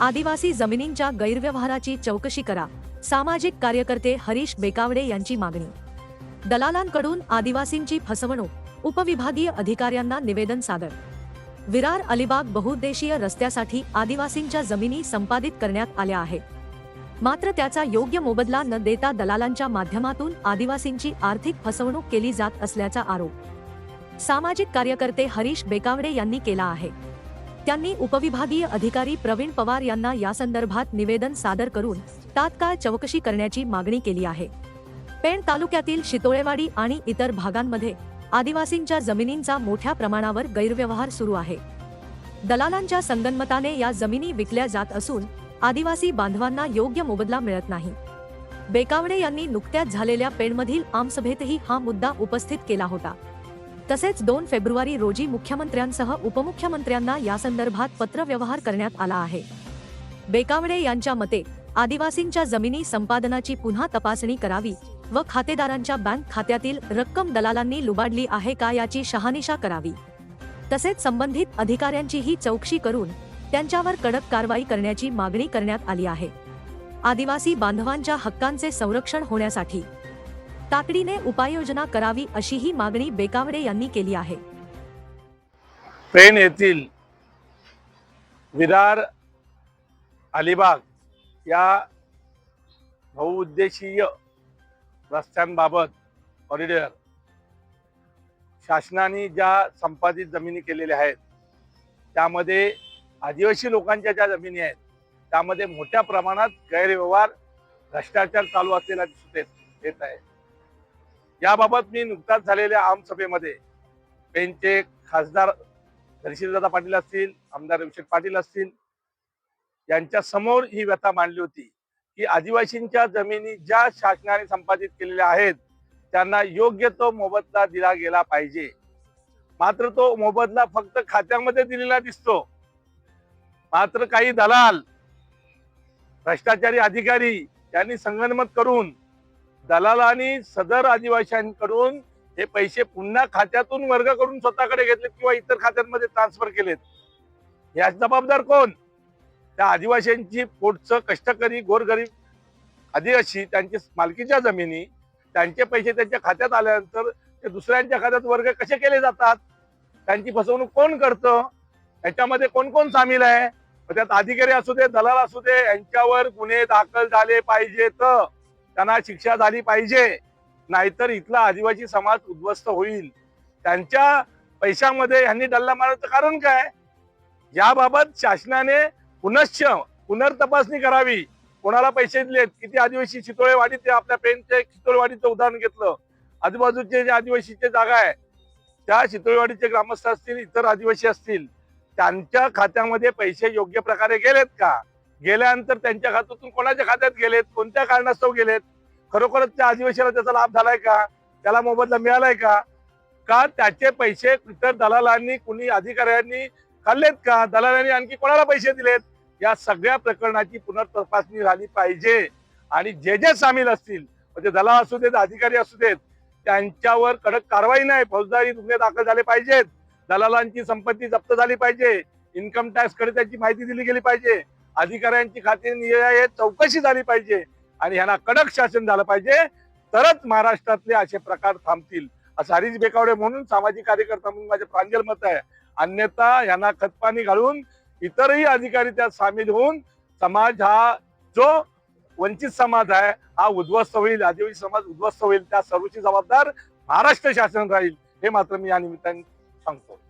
आदिवासी जमिनींच्या गैरव्यवहाराची चौकशी करा. सामाजिक कार्यकर्ते हरीश बेकावडे यांची मागणी. दलालांकडून आदिवासींची फसवणूक उपविभागीय अधिकाऱ्यांना निवेदन सादर. विरार अलिबाग बहुउद्देशीय रस्त्यासाठी आदिवासींच्या जमिनी संपादित करण्यात आल्या आहेत. मात्र त्याचा योग्य मोबदला न देता दलालांच्या माध्यमातून आदिवासींची आर्थिक फसवणूक केली जात असल्याचा आरोप. सामाजिक कार्यकर्ते हरीश बेकावडे यांनी केला आहे. त्यांनी उपविभागीय अधिकारी प्रवीण पवार यांना यासंदर्भात निवेदन सादर करून तात्काळ चौकशी करण्याची मागणी केली आहे. पेण तालुक्यातील शितोळेवाडी आणि इतर भागांमध्ये आदिवासींच्या जमिनींचा मोठ्या प्रमाणावर गैरव्यवहार सुरू आहे. दलालांच्या संगनमताने या जमिनी विकल्या जात असून आदिवासी बांधवांना योग्य मोबदला मिळत नाही. बेकावडे यांनी नुकत्याच झालेल्या पेणमधील आमसभेतही हा मुद्दा उपस्थित केला होता. तसेच दोन फेब्रुवारी रोजी मुख्यमंत्र्यांसह उपमुख्यमंत्र्यांना यासंदर्भात पत्रव्यवहार करण्यात आला आहे. बेकावडे यांच्या मते आदिवासींच्या जमिनी संपादनाची पुन्हा तपासणी करावी व खातेदारांच्या बँक खात्यातील रक्कम दलालांनी लुबाडली आहे का याची शहानिशा करावी. तसेच संबंधित अधिकाऱ्यांचीही चौकशी करून त्यांच्यावर कडक कारवाई करण्याची मागणी करण्यात आली आहे. आदिवासी बांधवांच्या हक्कांचे संरक्षण होण्यासाठी तातडीने उपाययोजना करावी अशीही मागणी बेकावडे यांनी केली आहे. पेण येथील विरार अलिबाग या बहुउद्देशीय रस्त्यांबाबत कॉरिडॉर शासनाने ज्या संपादित जमिनी केलेल्या आहेत त्यामध्ये आदिवासी लोकांच्या ज्या जमिनी आहेत त्यामध्ये मोठ्या प्रमाणात गैरव्यवहार भ्रष्टाचार चालू असलेला दिसून येत आहे. याबाबत मी नुकताच झालेल्या आमसभेमध्ये पेनचे खासदार धनशीलदादा पाटील असतील आमदार अभिषेक पाटील असतील यांच्या समोर ही व्यथा मांडली होती की आदिवासींच्या जमिनी ज्या शासनाने संपादित केलेल्या आहेत त्यांना योग्य तो मोबदला दिला गेला पाहिजे. मात्र तो मोबदला फक्त खात्यामध्ये दिलेला दिसतो. मात्र काही दलाल भ्रष्टाचारी अधिकारी यांनी संगनमत करून दलालांनी सदर आदिवासींकडून हे पैसे पुन्हा खात्यातून वर्ग करून स्वतःकडे घेतलेत किंवा इतर खात्यांमध्ये ट्रान्सफर केलेत. याच जबाबदार कोण? त्या आदिवासींची पोटचं कष्टकरी गोरगरीब आदिवासी त्यांची मालकीच्या जमिनी त्यांचे पैसे त्यांच्या खात्यात आल्यानंतर ते दुसऱ्यांच्या खात्यात वर्ग कसे केले जातात? त्यांची फसवणूक कोण करतं? याच्यामध्ये कोण कोण सामील आहे? त्यात अधिकारी असू दे दलाल असू दे यांच्यावर गुन्हे दाखल झाले पाहिजेत. त्यांना शिक्षा झाली पाहिजे. नाहीतर इथला आदिवासी समाज उद्ध्वस्त होईल. त्यांच्या पैशामध्ये ह्यांनी डल्ला मारायचं कारण काय? याबाबत शासनाने पुनश्च पुनर्तपासणी करावी. कोणाला पैसे दिलेत? किती आदिवासी चितोळेवाडीत ते आपल्या पेनचे चितोळेवाडीचं उदाहरण घेतलं. आजूबाजूचे जे आदिवासीचे जागा आहे त्या चितोळेवाडीचे ग्रामस्थ असतील इतर आदिवासी असतील त्यांच्या खात्यामध्ये पैसे योग्य प्रकारे गेलेत का? गेल्यानंतर त्यांच्या खात्यातून कोणाच्या खात्यात गेलेत? कोणत्या कारणास्तव गेलेत? खरोखरच त्या आदिवासीला त्याचा लाभ झालाय का? त्याला मोबदला मिळालाय का? का त्याचे पैसे इतर दलालांनी कुणी अधिकाऱ्यांनी खाल्लेत का? दलालांनी आणखी कोणाला पैसे दिलेत? या सगळ्या प्रकरणाची पुनर्तपासणी झाली पाहिजे. आणि जे जे सामील असतील म्हणजे दलाल असू देत अधिकारी असू देत त्यांच्यावर कडक कारवाई नाही. फौजदारी गुन्हे दाखल झाले पाहिजेत. दलालांची संपत्ती जप्त झाली पाहिजे. इन्कम टॅक्सकडे त्याची माहिती दिली गेली पाहिजे. अधिकाऱ्यांची खात्री निये चौकशी झाली पाहिजे आणि ह्यांना कडक शासन झालं पाहिजे. तरच महाराष्ट्रातले असे प्रकार थांबतील. असं हरीश बेकावडे म्हणून सामाजिक कार्यकर्ता म्हणून माझे प्रांजल मत आहे. अन्यथा यांना खतपाणी घालून इतरही अधिकारी त्यात सामील होऊन समाज हा जो वंचित समाज आहे हा उद्ध्वस्त होईल. आदिवासी समाज उद्ध्वस्त होईल. त्या सर्वची जबाबदार महाराष्ट्र शासन राहील. हे मात्र मी या निमित्ताने सांगतो.